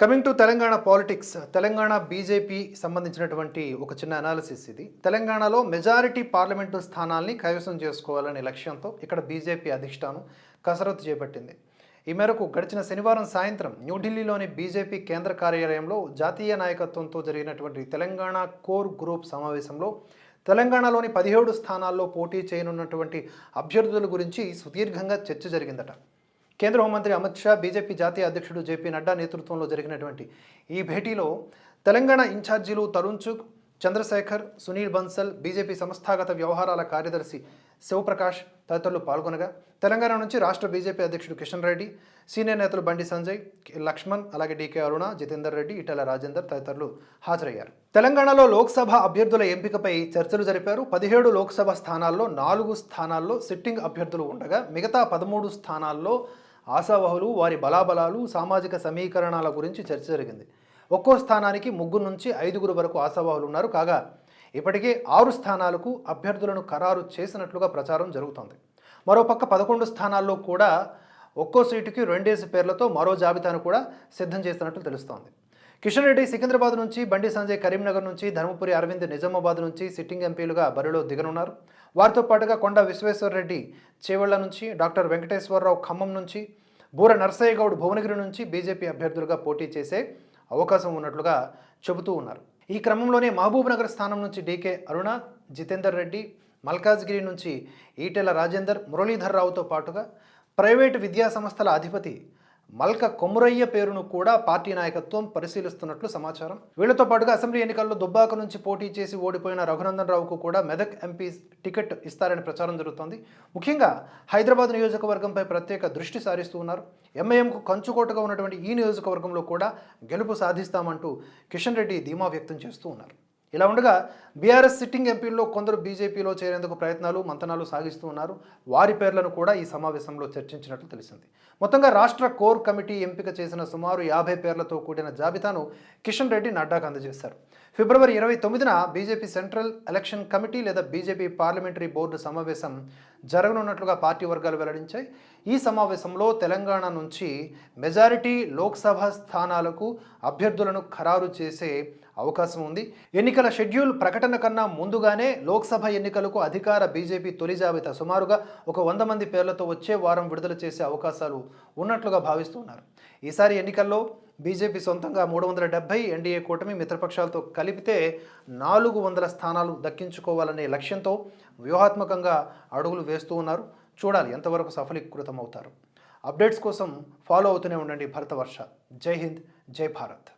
Coming to Telangana politics Telangana BJP సంబంధించినటువంటి ఒక చిన్న అనాలిసిస్ ఇది. తెలంగాణలో మెజారిటీ పార్లమెంటు స్థానాల్ని కైవసం చేసుకోవాలనే లక్ష్యంతో ఇక్కడ బీజేపీ అధిష్టానం కసరత్తు చేపట్టింది. ఈ మేరకు గడిచిన శనివారం సాయంత్రం న్యూఢిల్లీలోని బీజేపీ కేంద్ర కార్యాలయంలో జాతీయ నాయకత్వంతో జరిగినటువంటి తెలంగాణ కోర్ గ్రూప్ సమావేశంలో తెలంగాణలోని పదిహేడు స్థానాల్లో పోటీ చేయనున్నటువంటి అభ్యర్థుల గురించి సుదీర్ఘంగా చర్చ జరిగిందట. కేంద్ర హోంమంత్రి అమిత్ షా బీజేపీ జాతీయ అధ్యక్షుడు జేపీ నడ్డా నేతృత్వంలో జరిగినటువంటి ఈ భేటీలో తెలంగాణ ఇన్ఛార్జీలు తరుణ్ చుక్ చంద్రశేఖర్ సునీల్ బన్సల్ బీజేపీ సంస్థాగత వ్యవహారాల కార్యదర్శి శివప్రకాష్ తదితరులు పాల్గొనగా తెలంగాణ నుంచి రాష్ట్ర బీజేపీ అధ్యక్షుడు కిషన్ రెడ్డి సీనియర్ నేతలు బండి సంజయ్ లక్ష్మణ్ అలాగే డీకే అరుణ జితేందర్ రెడ్డి ఇటల రాజేందర్ తదితరులు హాజరయ్యారు. తెలంగాణలో లోక్సభ అభ్యర్థుల ఎంపికపై చర్చలు జరిపారు. పదిహేడు లోక్సభ స్థానాల్లో నాలుగు స్థానాల్లో సిట్టింగ్ అభ్యర్థులు ఉండగా మిగతా పదమూడు స్థానాల్లో ఆశావహులు వారి బలాబలాలు సామాజిక సమీకరణాల గురించి చర్చ జరిగింది. ఒక్కో స్థానానికి ముగ్గురు నుంచి ఐదుగురు వరకు ఆశావాహులు ఉన్నారు. కాగా ఇప్పటికే ఆరు స్థానాలకు అభ్యర్థులను ఖరారు చేసినట్లుగా ప్రచారం జరుగుతోంది. మరోపక్క పదకొండు స్థానాల్లో కూడా ఒక్కో సీటుకి రెండేసి పేర్లతో మరో జాబితాను కూడా సిద్ధం చేస్తున్నట్లు తెలుస్తోంది. కిషన్ రెడ్డి సికింద్రాబాద్ నుంచి బండి సంజయ్ కరీంనగర్ నుంచి ధర్మపురి అరవింద్ నిజామాబాద్ నుంచి సిట్టింగ్ ఎంపీలుగా బరిలో దిగనున్నారు. వారితో పాటుగా కొండ విశ్వేశ్వరరెడ్డి చేవెళ్ళ నుంచి డాక్టర్ వెంకటేశ్వరరావు ఖమ్మం నుంచి బూర నర్సయ్య గౌడ్ భువనగిరి నుంచి బీజేపీ అభ్యర్థులుగా పోటీ చేసే అవకాశం ఉన్నట్లుగా చెబుతూ ఉన్నారు. ఈ క్రమంలోనే మహబూబ్నగర్ స్థానం నుంచి డీకే అరుణ జితేందర్ రెడ్డి మల్కాజ్గిరి నుంచి ఈటెల రాజేందర్ మురళీధర్ రావుతో పాటుగా ప్రైవేటు విద్యా సంస్థల అధిపతి మల్క కొమురయ్య పేరును కూడా పార్టీ నాయకత్వం పరిశీలిస్తున్నట్లు సమాచారం. వీళ్ళతో పాటుగా అసెంబ్లీ ఎన్నికల్లో దుబ్బాక నుంచి పోటీ చేసి ఓడిపోయిన రఘునందన్ రావుకు కూడా మెదక్ ఎంపీ టికెట్ ఇస్తారని ప్రచారం జరుగుతోంది. ముఖ్యంగా హైదరాబాద్ నియోజకవర్గంపై ప్రత్యేక దృష్టి సారిస్తూ ఉన్నారు. ఎంఐఎంకు కంచుకోటగా ఉన్నటువంటి ఈ నియోజకవర్గంలో కూడా గెలుపు సాధిస్తామంటూ కిషన్ రెడ్డి ధీమా వ్యక్తం చేస్తూ ఉన్నారు. ఇలా ఉండగా బీఆర్ఎస్ సిట్టింగ్ ఎంపీల్లో కొందరు బీజేపీలో చేరేందుకు ప్రయత్నాలు మంతనాలు సాగిస్తూ ఉన్నారు. వారి పేర్లను కూడా ఈ సమావేశంలో చర్చించినట్లు తెలిసింది. మొత్తంగా రాష్ట్ర కోర్ కమిటీ ఎంపిక చేసిన సుమారు యాభై పేర్లతో కూడిన జాబితాను కిషన్ రెడ్డి నడ్డాకు అందజేశారు. ఫిబ్రవరి ఇరవై తొమ్మిదిన బీజేపీ సెంట్రల్ ఎలక్షన్ కమిటీ లేదా బీజేపీ పార్లమెంటరీ బోర్డు సమావేశం జరగనున్నట్లుగా పార్టీ వర్గాలు వెల్లడించాయి. ఈ సమావేశంలో తెలంగాణ నుంచి మెజారిటీ లోక్సభ స్థానాలకు అభ్యర్థులను ఖరారు చేసే అవకాశం ఉంది. ఎన్నికల షెడ్యూల్ ప్రకటన కన్నా ముందుగానే లోక్సభ ఎన్నికలకు అధికార బీజేపీ తొలి జాబితా సుమారుగా ఒక వంద మంది పేర్లతో వచ్చే వారం విడుదల చేసే అవకాశాలు ఉన్నట్లుగా భావిస్తున్నారు. ఈసారి ఎన్నికల్లో బీజేపీ సొంతంగా మూడు వందల డెబ్బై ఎన్డీఏ కూటమి మిత్రపక్షాలతో కలిపితే నాలుగు వందల స్థానాలు దక్కించుకోవాలనే లక్ష్యంతో వ్యూహాత్మకంగా అడుగులు వేస్తూ ఉన్నారు. చూడాలి ఎంతవరకు సఫలీకృతం అవుతారు అప్డేట్స్ కోసం ఫాలో అవుతూనే ఉండండి భరతవర్ష. జై హింద్ జై భారత్.